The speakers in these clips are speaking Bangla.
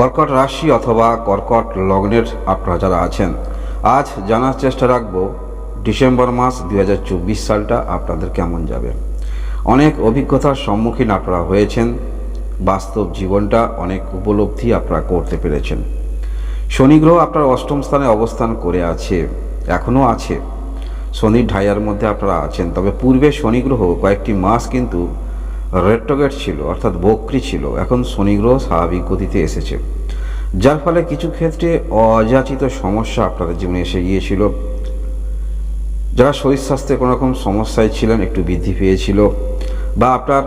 কর্কট রাশি অথবা কর্কট লগ্নের আপনারা যারা আছেন, আজ জানার চেষ্টা রাখব, ডিসেম্বর মাস দু হাজার চব্বিশ সালটা আপনাদের কেমন যাবে? অনেক অভিজ্ঞতার সম্মুখীন আপনারা হয়েছেন, বাস্তব জীবনটা অনেক উপলব্ধি আপনারা করতে পেরেছেন। শনি গ্রহ আপনার অষ্টম স্থানে অবস্থান করে আছে, এখনও আছে। শনির ঢাইয়ার মধ্যে আপনারা আছেন, তবে পূর্বে শনি গ্রহ কয়েকটি মাস কিন্তু রেট্রোগেট ছিল, অর্থাৎ বক্রি ছিল, এখন শনি গ্রহ স্বাভাবিক গতিতে এসেছে। যার ফলে কিছু ক্ষেত্রে অযাচিত সমস্যা আপনাদের জীবনে এসে গিয়েছিল। যারা শরীর স্বাস্থ্যে কোনো রকম সমস্যায় ছিলেন, একটু বৃদ্ধি পেয়েছিল, বা আপনার,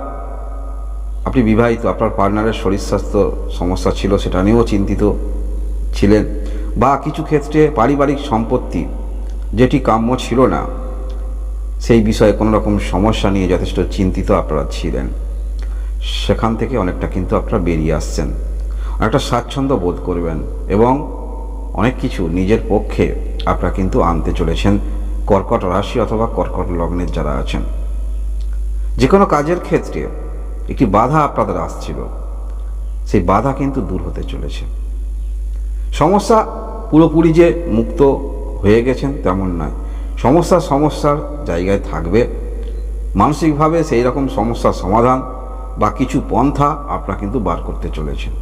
আপনি বিবাহিত, আপনার পার্টনারের শরীর স্বাস্থ্য সমস্যা ছিল, সেটা নিয়েও চিন্তিত ছিলেন, বা কিছু ক্ষেত্রে পারিবারিক সম্পত্তি, যেটি কাম্য ছিল না সেই বিষয়ে কোনো রকম সমস্যা নিয়ে যথেষ্ট চিন্তিত আপনারা ছিলেন। সেখান থেকে অনেকটা কিন্তু আপনারা বেরিয়ে আসছেন। অনেকটা স্বাচ্ছন্দ্য বোধ করবেন এবং অনেক কিছু নিজের পক্ষে আপনারা কিন্তু আনতে চলেছেন, কর্কট রাশি অথবা কর্কট লগ্নের যারা আছেন। যে কোনো কাজের ক্ষেত্রে একটি বাধা আপনাদের আসছিল। সেই বাধা কিন্তু দূর হতে চলেছে। সমস্যা পুরোপুরি যে মুক্ত হয়ে গেছেন তেমন নয়। সমস্যা সমস্যার জায়গায় থাকবে। মানসিকভাবে সেই রকম সমস্যার সমাধান বা কিছু পন্থা আপনারা কিন্তু বার করতে চলেছেন।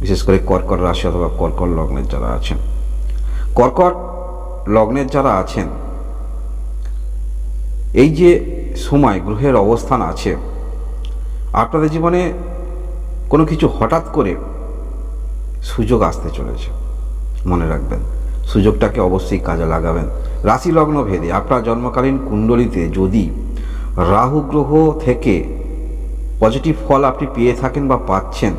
বিশেষ করে কর্কট রাশি অথবা কর্কট লগ্নের যারা আছেন। কর্কট লগ্নের যারা আছেন, এই যে সময়, গ্রহের অবস্থান আছে, আপনাদের জীবনে কোনো কিছু হঠাৎ করে সুযোগ আসতে চলেছে। মনে রাখবেন। সুযোগটাকে অবশ্যই কাজে লাগাবেন। রাশি লগ্ন ভেদে আপনার জন্মকালীন কুণ্ডলিতে যদি রাহু গ্রহ থেকে পজিটিভ ফল আপনি পেয়ে থাকেন বা পাচ্ছেন,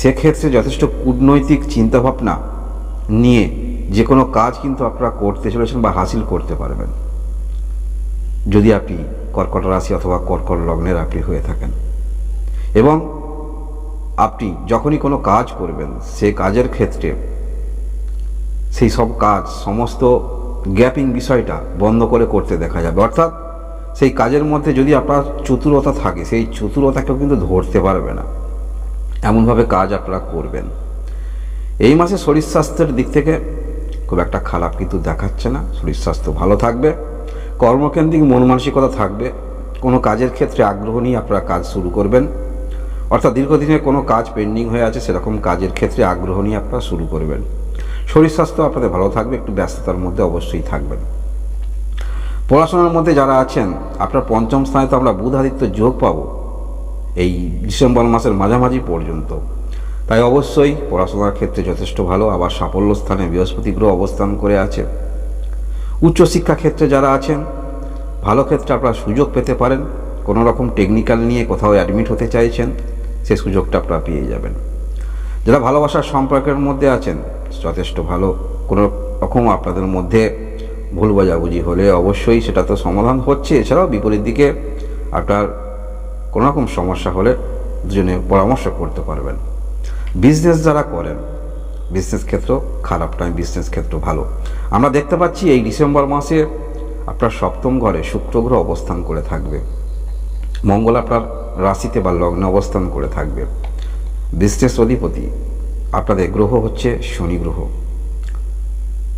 সেক্ষেত্রে যথেষ্ট কূটনৈতিক চিন্তাভাবনা নিয়ে যে কোনো কাজ কিন্তু আপনারা করতে চলেছেন বা হাসিল করতে পারবেন। যদি আপনি কর্কট রাশি অথবা কর্কট লগ্নের আপনি হয়ে থাকেন এবং আপনি যখনই কোনো কাজ করবেন, সে কাজের ক্ষেত্রে সেই সব কাজ, সমস্ত গ্যাপিং বিষয়টা বন্ধ করে করতে দেখা যাবে। অর্থাৎ সেই কাজের মধ্যে যদি আপনার চতুরতা থাকে, সেই চতুরতাকেও কিন্তু ধরতে পারবে না। এমনভাবে কাজ আপনারা করবেন। এই মাসে শরীর স্বাস্থ্যের দিক থেকে খুব একটা খারাপ কিন্তু দেখাচ্ছে না। শরীর স্বাস্থ্য ভালো থাকবে, কর্মকেন্দ্রিক মন মানসিকতা থাকবে, কোনো কাজের ক্ষেত্রে আগ্রহ নিয়ে আপনারা কাজ শুরু করবেন। অর্থাৎ দীর্ঘদিনের কোনো কাজ পেন্ডিং হয়ে আছে, সেরকম কাজের ক্ষেত্রে আগ্রহ নিয়ে আপনারা শুরু করবেন। শরীর স্বাস্থ্য আপনাদের ভালো থাকবে, একটু ব্যস্ততার মধ্যে অবশ্যই থাকবেন। পড়াশোনার মধ্যে যারা আছেন, আপনার পঞ্চম স্থানে তো আমরা বুধ আদিত্য যোগ পাবো, এই ডিসেম্বর মাসের মাঝামাঝি পর্যন্ত। তাই অবশ্যই পড়াশোনার ক্ষেত্রে যথেষ্ট ভালো, আবার সাফল্য স্থানে বৃহস্পতি গ্রহ অবস্থান করে আছে। উচ্চশিক্ষা ক্ষেত্রে যারা আছেন, ভালো ক্ষেত্রে আপনারা সুযোগ পেতে পারেন, কোনো রকম টেকনিক্যাল নিয়ে কোথাও অ্যাডমিট হতে চাইছেন, সে সুযোগটা আপনারা পেয়ে যাবেন। যারা ভালোবাসার সম্পর্কের মধ্যে আছেন যথেষ্ট ভালো। কোনো রকম আপনাদের মধ্যে ভুল বোঝাবুঝি হলে অবশ্যই সেটা তো সমাধান হচ্ছে। এছাড়াও বিপরীত দিকে আপনার কোনো রকম সমস্যা হলে দুজনে পরামর্শ করতে পারবেন। বিজনেস যারা করেন বিজনেস ক্ষেত্র খারাপ নয় বিজনেস ক্ষেত্র ভালো। আমরা দেখতে পাচ্ছি এই ডিসেম্বর মাসে আপনার সপ্তম ঘরে শুক্র গ্রহ অবস্থান করে থাকবে। মঙ্গল আপনার রাশিতে বা লগ্নে অবস্থান করে থাকবে। বিজনেস অধিপতি আপনাদের গ্রহ হচ্ছে শনি গ্রহ।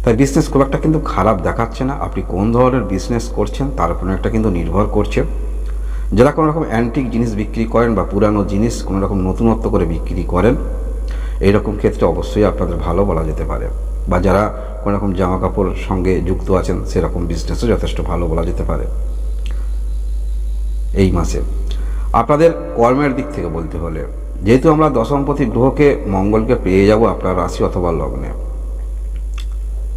তাই বিজনেস খুব একটা কিন্তু খারাপ দেখাচ্ছে না। আপনি কোন ধরনের বিজনেস করছেন তার উপর একটা কিন্তু নির্ভর করছে। যারা কোনো রকম অ্যান্টিক জিনিস বিক্রি করেন বা পুরানো জিনিস কোনো রকম নতুনত্ব করে বিক্রি করেন এইরকম ক্ষেত্রে অবশ্যই আপনাদের ভালো বলা যেতে পারে। বা যারা কোনো রকম জামা কাপড় সঙ্গে যুক্ত আছেন, সেরকম বিজনেসও যথেষ্ট ভালো বলা যেতে পারে। এই মাসে। আপনাদের কর্মের দিক থেকে বলতে হলে যেহেতু আমরা দশমপতি গ্রহকে মঙ্গলকে পেয়ে যাব আপনার রাশি অথবা লগ্নে,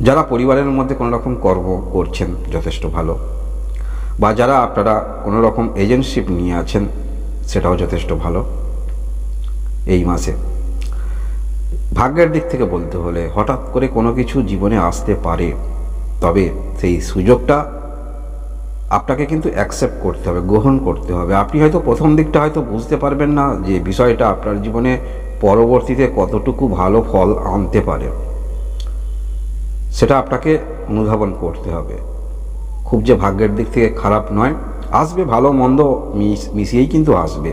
যারা পরিবারের মধ্যে কোনো রকম কর্ম করছেন যথেষ্ট ভালো, বা যারা আপনারা কোনো রকম এজেন্টশিপ নিয়ে আছেন সেটাও যথেষ্ট ভালো এই মাসে। ভাগ্যের দিক থেকে বলতে হলে হঠাৎ করে কোনো কিছু জীবনে আসতে পারে, তবে সেই সুযোগটা আপনাকে কিন্তু অ্যাকসেপ্ট করতে হবে, গ্রহণ করতে হবে। আপনি হয়তো প্রথম দিকটা হয়তো বুঝতে পারবেন না যে বিষয়টা আপনার জীবনে পরবর্তীতে কতটুকু ভালো ফল আনতে পারে। সেটা আপনাকে অনুধাবন করতে হবে। খুব যে ভাগ্যের দিক থেকে খারাপ নয়, আসবে ভালো মন্দ মিশিয়েই কিন্তু আসবে।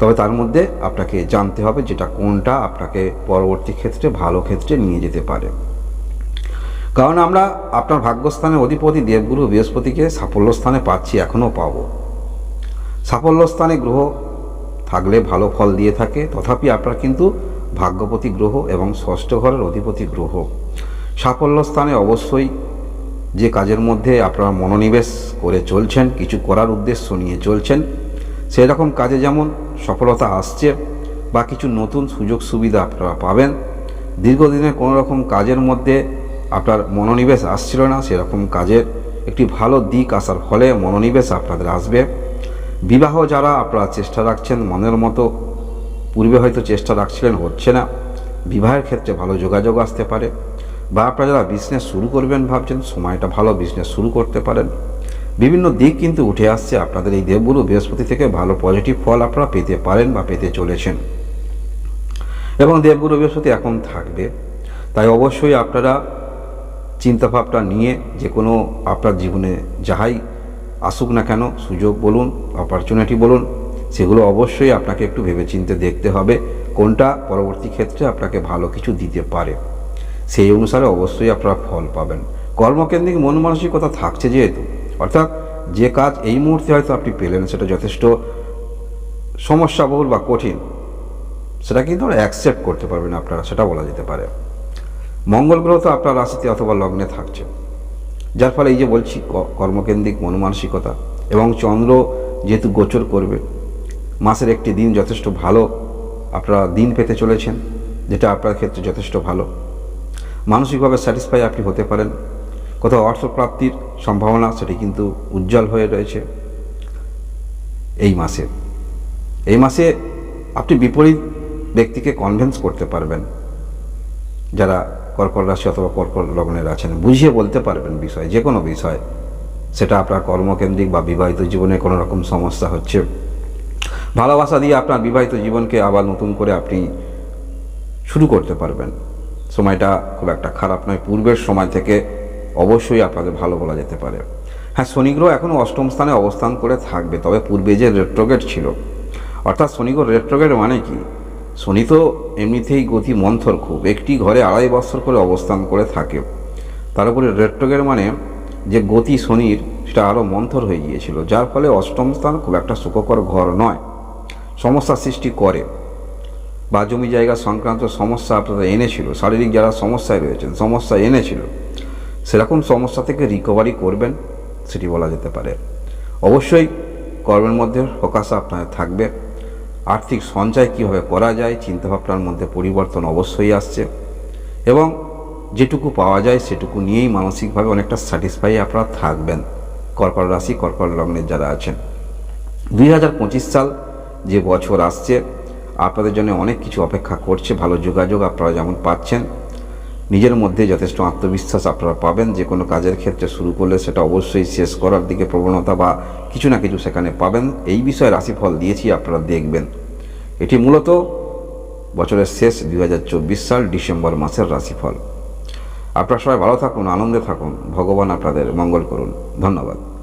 তবে তার মধ্যে আপনাকে জানতে হবে যেটা কোনটা আপনাকে পরবর্তী ক্ষেত্রে ভালো ক্ষেত্রে নিয়ে যেতে পারে। কারণ আমরা আপনার ভাগ্যস্থানের অধিপতি দেবগুরু বৃহস্পতিকে সাফল্য স্থানে পাচ্ছি, এখনও পাবো। সাফল্য স্থানে গ্রহ থাকলে ভালো ফল দিয়ে থাকে, তথাপি আপনার কিন্তু ভাগ্যপতি গ্রহ এবং ষষ্ঠ ঘরের অধিপতি গ্রহ। সাফল্য স্থানে অবশ্যই যে কাজের মধ্যে আপনারা মনোনিবেশ করে চলছেন, কিছু করার উদ্দেশ্য নিয়ে চলছেন সেই রকম কাজে যেমন সফলতা আসছে বা কিছু নতুন সুযোগ সুবিধা আপনারা পাবেন, দীর্ঘদিনের কোনো রকম কাজের মধ্যে আপনার মনোনিবেশ আসছিল না, সেরকম কাজের একটি ভালো দিক আসার ফলে মনোনিবেশ আপনাদের আসবে। বিবাহ যারা আপনারা চেষ্টা রাখছেন, মনের মতো পূর্বে হয়তো চেষ্টা রাখছিলেন, হচ্ছে না। বিবাহের ক্ষেত্রে ভালো যোগাযোগ আসতে পারে। বা আপনারা যারা বিজনেস শুরু করবেন ভাবছেন, সময়টা ভালো বিজনেস শুরু করতে পারেন। বিভিন্ন দিক কিন্তু উঠে আসছে। আপনাদের এই দেবগুরু বৃহস্পতি থেকে ভালো পজিটিভ ফল আপনারা পেতে পারেন বা পেতে চলেছেন। এবং দেবগুরু বৃহস্পতি এখন থাকবে। তাই অবশ্যই আপনারা চিন্তাভাবনা নিয়ে যে কোনো আপনার জীবনে যাহাই আসুক না কেন, সুযোগ বলুন অপরচুনিটি বলুন, সেগুলো অবশ্যই আপনাকে একটু ভেবেচিন্তে দেখতে হবে কোনটা পরবর্তী ক্ষেত্রে আপনাকে ভালো কিছু দিতে পারে। সেই অনুসারে অবশ্যই আপনারা ফল পাবেন। কর্মকেন্দ্রিক মন মানসিকতা থাকছে যেহেতু, অর্থাৎ যে কাজ এই মুহূর্তে হয়তো আপনি পেলেন সেটা যথেষ্ট সমস্যাবহুল বা কঠিন, সেটা কিন্তু অ্যাকসেপ্ট করতে পারবেন আপনারা, সেটা বলা যেতে পারে। মঙ্গল গ্রহ তো আপনার রাশিতে অথবা লগ্নে থাকছে। যার ফলে এই যে বলছি কর্মকেন্দ্রিক মনমানসিকতা এবং চন্দ্র যেহেতু গোচর করবে, মাসের একটি দিন যথেষ্ট ভালো আপনারা দিন পেতে চলেছেন, যেটা আপনার ক্ষেত্রে যথেষ্ট ভালো। মানসিকভাবে স্যাটিসফাই আপনি হতে পারেন। কোথাও অর্থপ্রাপ্তির সম্ভাবনা সেটি কিন্তু উজ্জ্বল হয়ে রয়েছে এই মাসে। এই মাসে আপনি বিপরীত ব্যক্তিকে কনভেন্স করতে পারবেন। যারা কর্কট রাশি অথবা কর্কট লগ্নের আছেন, বুঝিয়ে বলতে পারবেন বিষয়, যে কোনো বিষয়। সেটা আপনার কর্মকেন্দ্রিক বা বিবাহিত জীবনে কোনো রকম সমস্যা হচ্ছে। ভালোবাসা দিয়ে আপনার বিবাহিত জীবনকে আবার নতুন করে আপনি শুরু করতে পারবেন। সময়টা খুব একটা খারাপ নয়, পূর্বের সময় থেকে অবশ্যই আপনাদের ভালো বলা যেতে পারে। হ্যাঁ শনিগ্রহ এখনও অষ্টম স্থানে অবস্থান করে থাকবে, তবে পূর্বে যে রেট্রোগেট ছিল, অর্থাৎ শনি গ্রহ রেট্রোগেট মানে কি? শনি তো এমনিতেই গতি মন্থর খুব। একটি ঘরে আড়াই বছর করে অবস্থান করে থাকে। তার উপরে রেট্রোগেট মানে যে গতি শনির, সেটা আরও মন্থর হয়ে গিয়েছিল। যার ফলে অষ্টম স্থান খুব একটা সুখকর ঘর নয়। সমস্যা সৃষ্টি করে। বা জমি জায়গা সংক্রান্ত সমস্যা আপনারা এনেছিল। শারীরিক যারা সমস্যায় রয়েছেন, সমস্যা এনেছিল, সেরকম সমস্যা থেকে রিকভারি করবেন, সেটি বলা যেতে পারে। অবশ্যই কর্মের মধ্যে ফোকাস আপনার থাকবে। আর্থিক সঞ্চয় কীভাবে করা যায়, চিন্তাভাবনার মধ্যে পরিবর্তন অবশ্যই আসছে। এবং যেটুকু পাওয়া যায় সেটুকু নিয়েই মানসিকভাবে অনেকটা স্যাটিসফাই আপনারা থাকবেন, কর্কট রাশি, কর্কট লগ্নের যারা আছেন। দুই হাজার পঁচিশ সাল যে বছর আসছে, আপনাদের জন্য অনেক কিছু অপেক্ষা করছে, ভালো যোগাযোগ আপনারা যেমন পাচ্ছেন। নিজের মধ্যে যথেষ্ট আত্মবিশ্বাস আপনারা পাবেন, যে কোনো কাজের ক্ষেত্রে শুরু করলে সেটা অবশ্যই শেষ করার দিকে প্রবণতা বা কিছু না কিছু সেখানে পাবেন। এই বিষয়ে রাশিফল দিয়েছি, আপনারা দেখবেন। এটি মূলত বছরের শেষ দু হাজার চব্বিশ সাল ডিসেম্বর মাসের রাশিফল। আপনারা সবাই ভালো থাকুন, আনন্দে থাকুন। ভগবান আপনাদের মঙ্গল করুন। ধন্যবাদ।